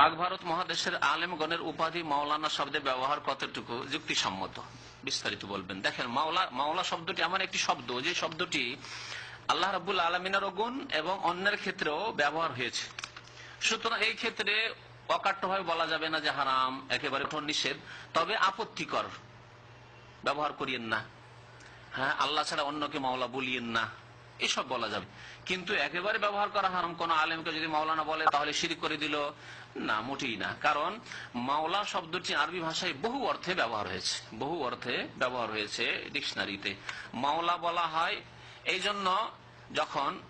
পাক ভারত মহাদেশের আলেমগণের উপাধি মাওলানা শব্দে ব্যবহার কতটুকু? যুক্তিসম্মত। বিস্তারিত বলবেন। দেখেন, মাওলা মাওলা শব্দটি এমন একটি শব্দ, যে শব্দটি আল্লাহ রাবুল আলমিনের গুণ এবং অন্যের ক্ষেত্রেও ব্যবহার হয়েছে। সুতরাং এই ক্ষেত্রে অকাট্যভাবে বলা যাবে না যে হারাম, একেবারে নিষেধ তবে আপত্তিকর। ব্যবহার করিয়েন না। হ্যাঁ আল্লাহ ছাড়া অন্যকে মাওলা বলিয়েন না। এসব বলা যাবে। কিন্তু একেবারে ব্যবহার করা হারাম। কোন আলেমকে যদি মাওলানা বলে, তাহলে শিরিক করে দিল। না, মোটেই না। কারণ মাওলা শব্দটি আরবি ভাষায় বহু অর্থে ব্যবহার হয়েছে। বহু অর্থে ব্যবহার হয়েছে ডিকশনারিতে। মাওলা বলা হয় এই জন্য যখন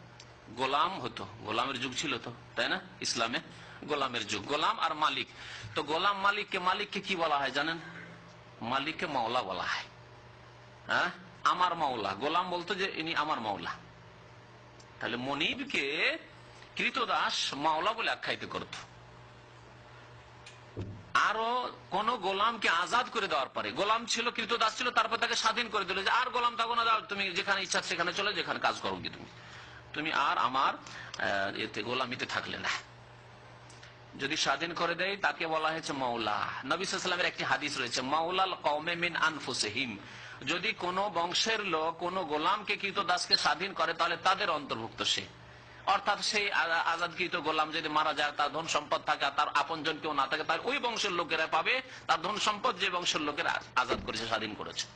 গোলাম হতো, গোলামের যুগ ছিল তো, তাই না? ইসলামে গোলামের যুগ। গোলাম আর মালিক। তো গোলাম মালিককে মালিককে কি বলা হয় জানেন? মালিককে মাওলা বলা হয়। হ্যাঁ? আমার মাওলা। গোলাম বলতো যে, ইনি আমার মাওলা। তাহলে মনিবকে কৃতদাস মাওলা বলে আখ্যায়িত করত। আরও কোন গোলামকে আজাদ করে দেওয়ার পরে, গোলাম ছিল, কৃতদাস ছিল, তারপর তাকে স্বাধীন করে দিল যে, আর গোলাম থাকো না, যাও, তুমি যেখানে ইচ্ছা সেখানে চলে, যেখানে কাজ করো কি তুমি। তুমি আর আমার এতে গোলামিতে থাকলে না। যদি স্বাধীন করে দেয়, তাকে বলা হয়েছে মাওলা। নবিসামের একটি হাদিস রয়েছে, মাওলাল কৌমে মিন আনফুসহিম। যদি কোন বংশের লোক, কোন গোলামকে কৃত দাসকে স্বাধীন করে, তাহলে তাদের অন্তর্ভুক্ত সে। অর্থাৎ সেই আজাদকৃত গোলাম যদি মারা যায়, তার ধন সম্পদ থাকে তার আপনজন কেউ না থাকে তার ওই বংশের লোকেরা পাবে, তার ধন সম্পদ যে বংশের লোকেরা আজাদ করেছে, স্বাধীন করেছে।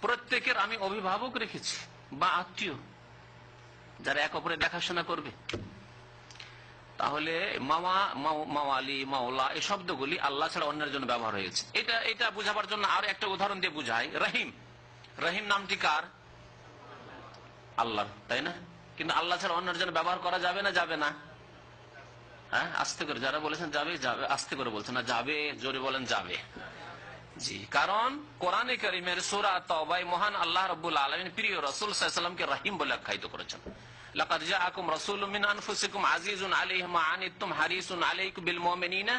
প্রত্যেকের আমি অভিভাবক রেখেছি, বা আত্মীয়। যারা এক অপরে দেখাশোনা করবে। তাহলে মামা মাও- মাওয়ালি, মাওলা, এই শব্দগুলি আল্লাহ ছাড়া অন্যের জন্য ব্যবহার হয়েছে। এটা এটা বুঝাবার জন্য আর একটা উদাহরণ দিয়ে বুঝাই। রহিম। রহিম নামটি কার? আল্লাহর, তাই না? কিন্তু আল্লাহ ছাড়া অন্যের জন্য ব্যবহার করা যাবে না যাবে না? হ্যাঁ আস্তে করে, যারা বলেছেন যাবে যাবে, আস্তে করে বলছেন না, যাবে, জোরে বলেন যাবে। জি কারণ কোরআনে করিমের সুরা তবাই মহান আল্লাহ রব্বুল আলমিন প্রিয় রসুল সাল্লামকে রাহিম বলে আখ্যায়িত করেছেন لقد جاءكم رسول من انفسكم عزيز عليه ما عنتم حريص عليكم بالمؤمنين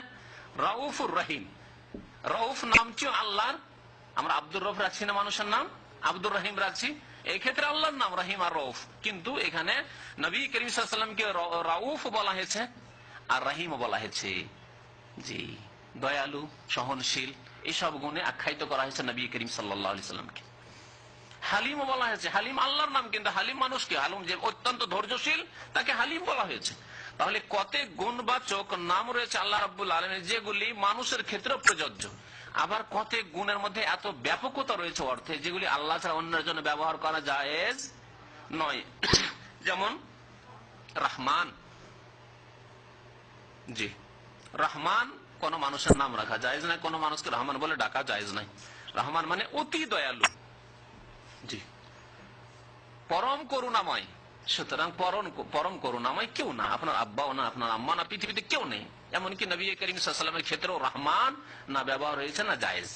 رؤوف رحيم রউফ নামটিও আল্লাহর আমরা আব্দুর রফ রাখছি না মানুষের নাম আব্দুর রহিম রাখছি এই ক্ষেত্রে আল্লাহর নাম রহিম আর রউফ কিন্তু এখানে নবী করিম সাল্লামকে রাউফ বলা হয়েছে আর রাহিম বলা হয়েছে জি দয়ালু সহনশীল এইসব গুণে আখ্যায়িত করা হয়েছে নবী করিম সাল্লামকে। হালিম বলা হয়েছে, হালিম আল্লাহর নাম, কিন্তু হালিম মানুষকে, হালিম যে অত্যন্ত ধৈর্যশীল, তাকে হালিম বলা হয়েছে। তাহলে কত গুণবাচক নাম রয়েছে আল্লাহ রাবুল আলমের যেগুলি মানুষের ক্ষেত্রে প্রযোজ্য। আবার কত গুণের মধ্যে এত ব্যাপকতা রয়েছে অর্থে, যেগুলি আল্লাহ ছাড়া অন্যের জন্য ব্যবহার করা জায়েজ নয়। যেমন, রহমান। জি, রহমান কোন মানুষের নাম রাখা যায় নাই, কোন মানুষকে রহমান বলে ডাকা যায় নাই। রহমান মানে অতি দয়ালু। জি। পরম করুণাময়। সুতরাং পরম পরম করুণাময় কেউ না, আপনার আব্বাও না, আপনার আম্মা না, পৃথিবীতে কেউ নেই। এমনকি নবী করিম সাল্লামের ক্ষেত্রেও রহমান না ব্যবহার হয়েছে, না জায়েজ।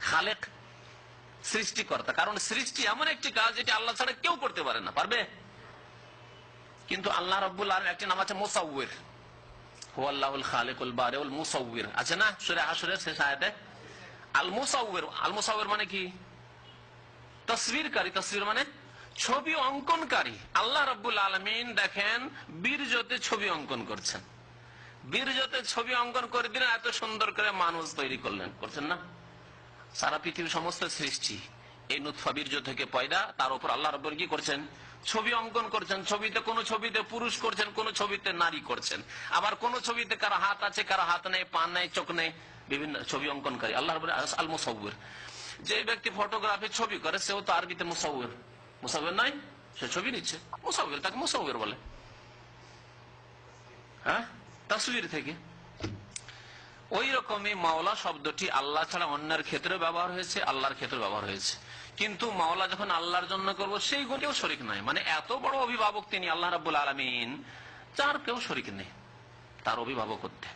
খালেক, সৃষ্টিকর্তা। কারণ সৃষ্টি এমন একটি কাজ যেটি আল্লাহ ছাড়া কেউ করতে পারে না, পারবে? কিন্তু আল্লাহ রব্বুল একটি নাম আছে মোসাউর আছে না? সুরে শেষ আল মানে কি? তসবিরকারী। তসবির মানে ছবি অঙ্কনকারী। আল্লাহ রব্বুল আলমিন দেখেন বীরজতে ছবি অঙ্কন করছেন। বীরজতে ছবি অঙ্কন করে দিলেন, এত সুন্দর করে মানুষ তৈরি করলেন। করছেন না? সারা পৃথিবীর সমস্ত সৃষ্টি এই নুৎফা বীর্য থেকে পয়দা, তার উপর আল্লাহ রব্বুল কি করছেন? ছবি অঙ্কন করছেন, ছবিতে কোন ছবিতে পুরুষ করছেন, কোন ছবিতে নারী করছেন। আবার কোন ছবিতে কারও হাত আছে, কারও হাত নেই পান নেই, চোখ নেই, বিভিন্ন ছবি অঙ্কনকারী। আল্লাহ রব্বুল আল মুসাউর যে ব্যক্তি ফটোগ্রাফি ছবি করে, সেও তো আরবিতে মুসাউর মুসাউর নাই? সে ছবি নিচ্ছে। মুসাউর তাকে মুসাউর বলে। হ্যাঁ? তসবির থেকে। ওই রকমই মাওলা শব্দটি আল্লাহ ছাড়া অন্যের ক্ষেত্রে ব্যবহার হয়েছে, আল্লাহর ক্ষেত্রে ব্যবহার হয়েছে। কিন্তু মাওলা যখন আল্লাহর জন্য করব, সেই গুণেও শরিক নাই। মানে এত বড় অভিভাবক তিনি, আল্লাহ রাবুল আলমিন, যার কেউ শরিক নেই। তার অভিভাবক করতে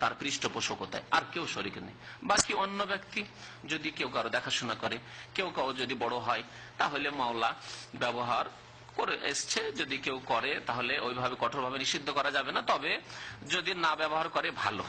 তার পৃষ্ঠপোষকতায় আর কেউ শরিক নেই। বাকি অন্য ব্যক্তি যদি কেউ কারও দেখাশোনা করে, কেউ কারও যদি বড় হয়, তাহলে মাওলা ব্যবহার করে এসছে। যদি কেউ করে, তাহলে ওইভাবে কঠোরভাবে নিষিদ্ধ করা যাবে না। তবে যদি না ব্যবহার করে, ভালো।